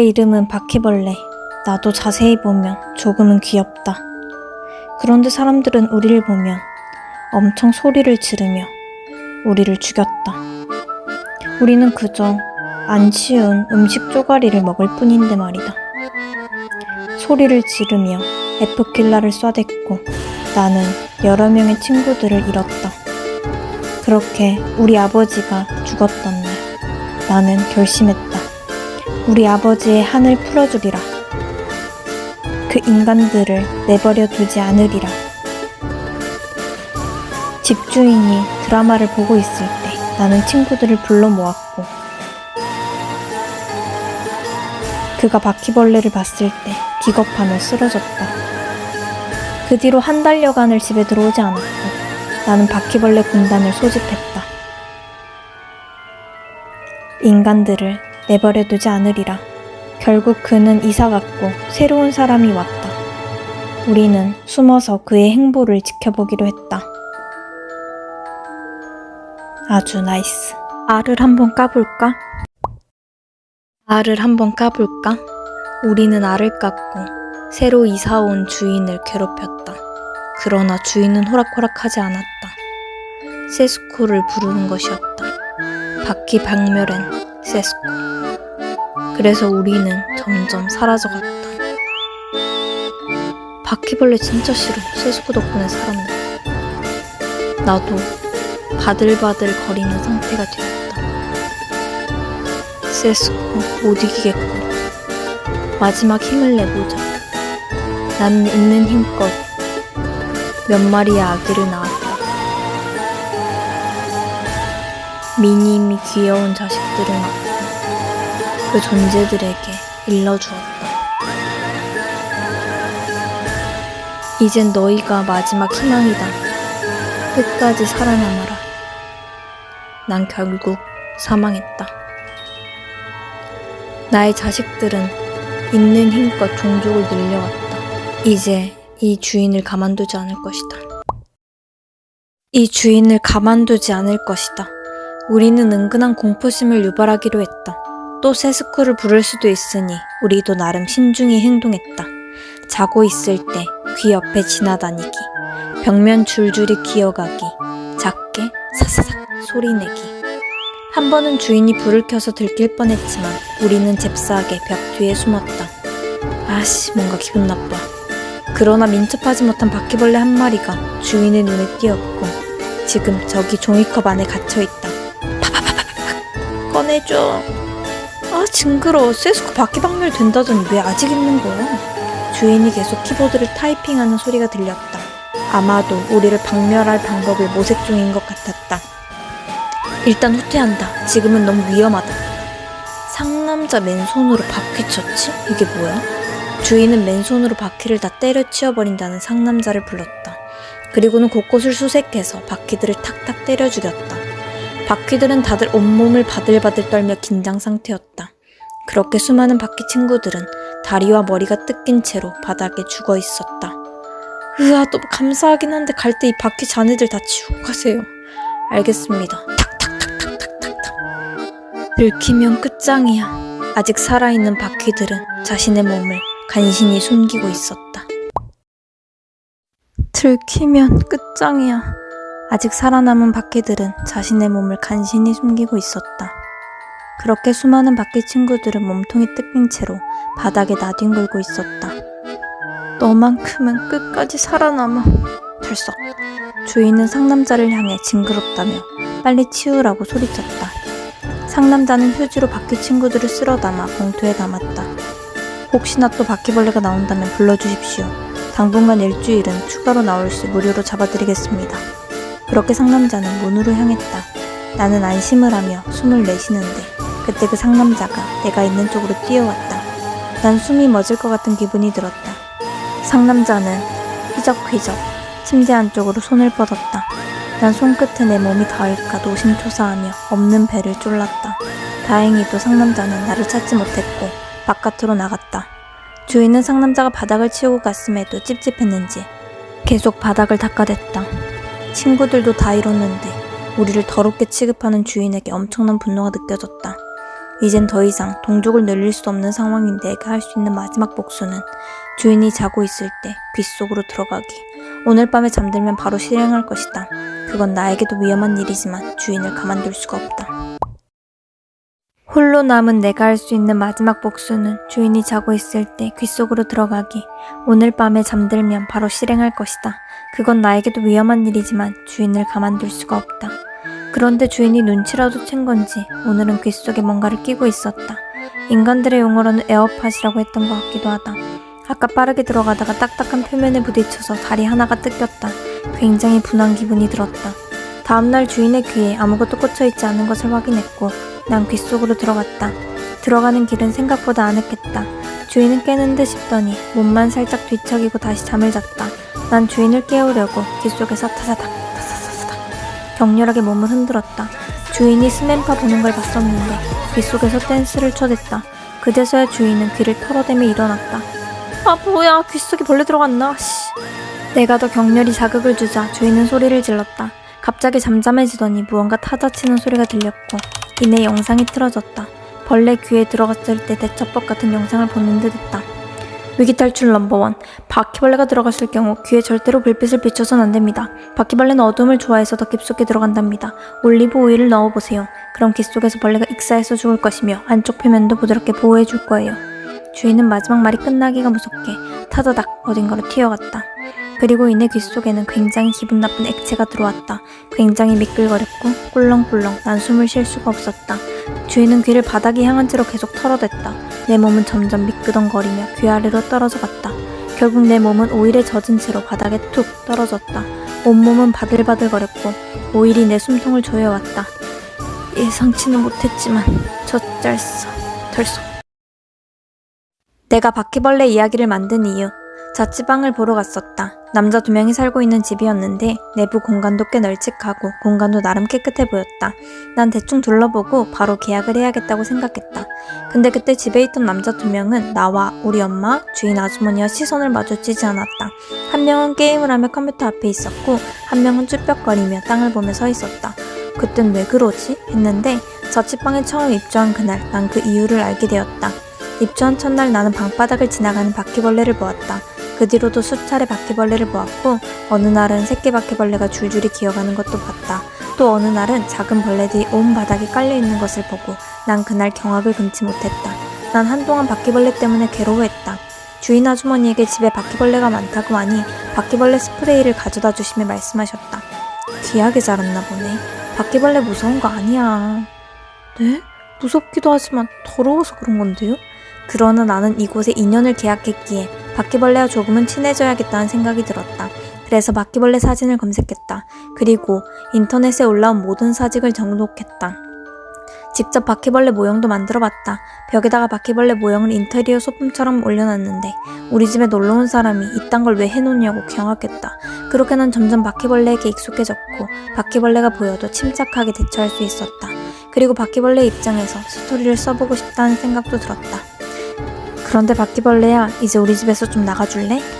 내 이름은 바퀴벌레. 나도 자세히 보면 조금은 귀엽다. 그런데 사람들은 우리를 보면 엄청 소리를 지르며 우리를 죽였다. 우리는 그저 안 치운 음식 쪼가리를 먹을 뿐인데 말이다. 소리를 지르며 에프킬라를 쏴댔고 나는 여러 명의 친구들을 잃었다. 그렇게 우리 아버지가 죽었던 날 나는 결심했다. 우리 아버지의 한을 풀어주리라. 그 인간들을 내버려 두지 않으리라. 집주인이 드라마를 보고 있을 때 나는 친구들을 불러 모았고 그가 바퀴벌레를 봤을 때 기겁하며 쓰러졌다. 그 뒤로 한 달여간을 집에 들어오지 않았고 나는 바퀴벌레 군단을 소집했다. 인간들을 내버려 두지 않으리라. 결국 그는 이사 갔고 새로운 사람이 왔다. 우리는 숨어서 그의 행보를 지켜보기로 했다. 아주 나이스. 알을 한번 까볼까? 알을 한번 까볼까? 우리는 알을 깠고 새로 이사 온 주인을 괴롭혔다. 그러나 주인은 호락호락하지 않았다. 세스코를 부르는 것이었다. 바퀴 박멸엔 세스코. 그래서 우리는 점점 사라져갔다. 바퀴벌레 진짜 싫어. 세스코 덕분에 살았네. 나도 바들바들 거리는 상태가 되었다. 세스코 못 이기겠고 마지막 힘을 내보자. 나는 있는 힘껏 몇 마리의 아기를 낳았다. 미니미 귀여운 자식들을 낳고 그 존재들에게 일러주었다. 이젠 너희가 마지막 희망이다. 끝까지 살아남아라. 난 결국 사망했다. 나의 자식들은 있는 힘껏 종족을 늘려왔다. 이제 이 주인을 가만두지 않을 것이다. 이 주인을 가만두지 않을 것이다. 우리는 은근한 공포심을 유발하기로 했다. 또 세스코를 부를 수도 있으니 우리도 나름 신중히 행동했다. 자고 있을 때 귀 옆에 지나다니기, 벽면 줄줄이 기어가기, 작게 사사삭 소리 내기. 한 번은 주인이 불을 켜서 들킬 뻔했지만 우리는 잽싸게 벽 뒤에 숨었다. 아씨, 뭔가 기분 나빠. 그러나 민첩하지 못한 바퀴벌레 한 마리가 주인의 눈에 띄었고 지금 저기 종이컵 안에 갇혀 있다. 파파파파팍 꺼내줘. 아 징그러워. 세스코 바퀴 박멸 된다더니 왜 아직 있는 거야? 주인이 계속 키보드를 타이핑하는 소리가 들렸다. 아마도 우리를 박멸할 방법을 모색 중인 것 같았다. 일단 후퇴한다. 지금은 너무 위험하다. 상남자 맨손으로 바퀴 쳤지? 이게 뭐야? 주인은 맨손으로 바퀴를 다 때려치워버린다는 상남자를 불렀다. 그리고는 곳곳을 수색해서 바퀴들을 탁탁 때려 죽였다. 바퀴들은 다들 온몸을 바들바들 떨며 긴장 상태였다. 그렇게 수많은 바퀴 친구들은 다리와 머리가 뜯긴 채로 바닥에 죽어 있었다. 으아, 너무 감사하긴 한데 갈 때 이 바퀴 자네들 다 치우고 가세요. 알겠습니다. 탁탁탁탁탁탁탁. 들키면 끝장이야. 아직 살아있는 바퀴들은 자신의 몸을 간신히 숨기고 있었다. 들키면 끝장이야. 아직 살아남은 바퀴들은 자신의 몸을 간신히 숨기고 있었다. 그렇게 수많은 바퀴 친구들은 몸통이 뜯긴 채로 바닥에 나뒹굴고 있었다. 너만큼은 끝까지 살아남아. 들썩. 주인은 상남자를 향해 징그럽다며 빨리 치우라고 소리쳤다. 상남자는 휴지로 바퀴 친구들을 쓸어 담아 봉투에 담았다. 혹시나 또 바퀴벌레가 나온다면 불러주십시오. 당분간 일주일은 추가로 나올 시 무료로 잡아드리겠습니다. 그렇게 상남자는 문으로 향했다. 나는 안심을 하며 숨을 내쉬는데 그때 그 상남자가 내가 있는 쪽으로 뛰어왔다. 난 숨이 멎을 것 같은 기분이 들었다. 상남자는 휘적휘적 침대 안쪽으로 손을 뻗었다. 난 손끝에 내 몸이 닿을까 노심초사하며 없는 배를 쫄랐다. 다행히도 상남자는 나를 찾지 못했고 바깥으로 나갔다. 주인은 상남자가 바닥을 치우고 갔음에도 찝찝했는지 계속 바닥을 닦아댔다. 친구들도 다 잃었는데 우리를 더럽게 취급하는 주인에게 엄청난 분노가 느껴졌다. 이젠 더 이상 동족을 늘릴 수 없는 상황인 내가 할 수 있는 마지막 복수는 주인이 자고 있을 때 귓속으로 들어가기. 오늘 밤에 잠들면 바로 실행할 것이다. 그건 나에게도 위험한 일이지만 주인을 가만둘 수가 없다. 홀로 남은 내가 할 수 있는 마지막 복수는 주인이 자고 있을 때 귓속으로 들어가기. 오늘 밤에 잠들면 바로 실행할 것이다. 그건 나에게도 위험한 일이지만 주인을 가만둘 수가 없다. 그런데 주인이 눈치라도 챈 건지 오늘은 귓속에 뭔가를 끼고 있었다. 인간들의 용어로는 에어팟이라고 했던 것 같기도 하다. 아까 빠르게 들어가다가 딱딱한 표면에 부딪혀서 다리 하나가 뜯겼다. 굉장히 분한 기분이 들었다. 다음날 주인의 귀에 아무것도 꽂혀 있지 않은 것을 확인했고 난 귓속으로 들어갔다. 들어가는 길은 생각보다 아늑했다. 주인은 깨는 듯 싶더니 몸만 살짝 뒤척이고 다시 잠을 잤다. 난 주인을 깨우려고 귓속에서 타사닥 타사사사닥 격렬하게 몸을 흔들었다. 주인이 스맨파 보는 걸 봤었는데 귓속에서 댄스를 춰댔다. 그제서야 주인은 귀를 털어대며 일어났다. 아 뭐야 귓속에 벌레 들어갔나 씨. 내가 더 격렬히 자극을 주자 주인은 소리를 질렀다. 갑자기 잠잠해지더니 무언가 타자치는 소리가 들렸고 이내 영상이 틀어졌다. 벌레 귀에 들어갔을 때 대처법 같은 영상을 보는 듯했다. 위기 탈출 넘버원. 바퀴벌레가 들어갔을 경우 귀에 절대로 불빛을 비춰선 안 됩니다. 바퀴벌레는 어둠을 좋아해서 더 깊숙이 들어간답니다. 올리브 오일을 넣어보세요. 그럼 귀 속에서 벌레가 익사해서 죽을 것이며 안쪽 표면도 부드럽게 보호해 줄 거예요. 주인은 마지막 말이 끝나기가 무섭게 타다닥 어딘가로 튀어갔다. 그리고 이내 귀 속에는 굉장히 기분 나쁜 액체가 들어왔다. 굉장히 미끌거렸고 꿀렁꿀렁 난 숨을 쉴 수가 없었다. 주인은 귀를 바닥이 향한 채로 계속 털어댔다. 내 몸은 점점 미끄덩거리며 귀 아래로 떨어져 갔다. 결국 내 몸은 오일에 젖은 채로 바닥에 툭 떨어졌다. 온몸은 바들바들거렸고 오일이 내 숨통을 조여왔다. 예상치는 못했지만 젖잘싸 덜썩. 내가 바퀴벌레 이야기를 만든 이유. 자취방을 보러 갔었다. 남자 두 명이 살고 있는 집이었는데 내부 공간도 꽤 널찍하고 공간도 나름 깨끗해 보였다. 난 대충 둘러보고 바로 계약을 해야겠다고 생각했다. 근데 그때 집에 있던 남자 두 명은 나와 우리 엄마, 주인 아주머니와 시선을 마주치지 않았다. 한 명은 게임을 하며 컴퓨터 앞에 있었고 한 명은 쭈뼛거리며 땅을 보며 서 있었다. 그땐 왜 그러지? 했는데 자취방에 처음 입주한 그날 난 그 이유를 알게 되었다. 입주한 첫날 나는 방바닥을 지나가는 바퀴벌레를 보았다. 그 뒤로도 수차례 바퀴벌레를 보았고 어느 날은 새끼 바퀴벌레가 줄줄이 기어가는 것도 봤다. 또 어느 날은 작은 벌레들이 온 바닥에 깔려 있는 것을 보고 난 그날 경악을 금치 못했다. 난 한동안 바퀴벌레 때문에 괴로워했다. 주인 아주머니에게 집에 바퀴벌레가 많다고 하니 바퀴벌레 스프레이를 가져다 주시며 말씀하셨다. 귀하게 자랐나 보네. 바퀴벌레 무서운 거 아니야. 네? 무섭기도 하지만 더러워서 그런 건데요? 그러나 나는 이곳에 인연을 계약했기에 바퀴벌레와 조금은 친해져야겠다는 생각이 들었다. 그래서 바퀴벌레 사진을 검색했다. 그리고 인터넷에 올라온 모든 사진을 정독했다. 직접 바퀴벌레 모형도 만들어 봤다. 벽에다가 바퀴벌레 모형을 인테리어 소품처럼 올려놨는데 우리 집에 놀러 온 사람이 이딴 걸 왜 해놓냐고 경악했다. 그렇게 난 점점 바퀴벌레에게 익숙해졌고 바퀴벌레가 보여도 침착하게 대처할 수 있었다. 그리고 바퀴벌레 입장에서 스토리를 써보고 싶다는 생각도 들었다. 그런데 바퀴벌레야, 이제 우리 집에서 좀 나가줄래?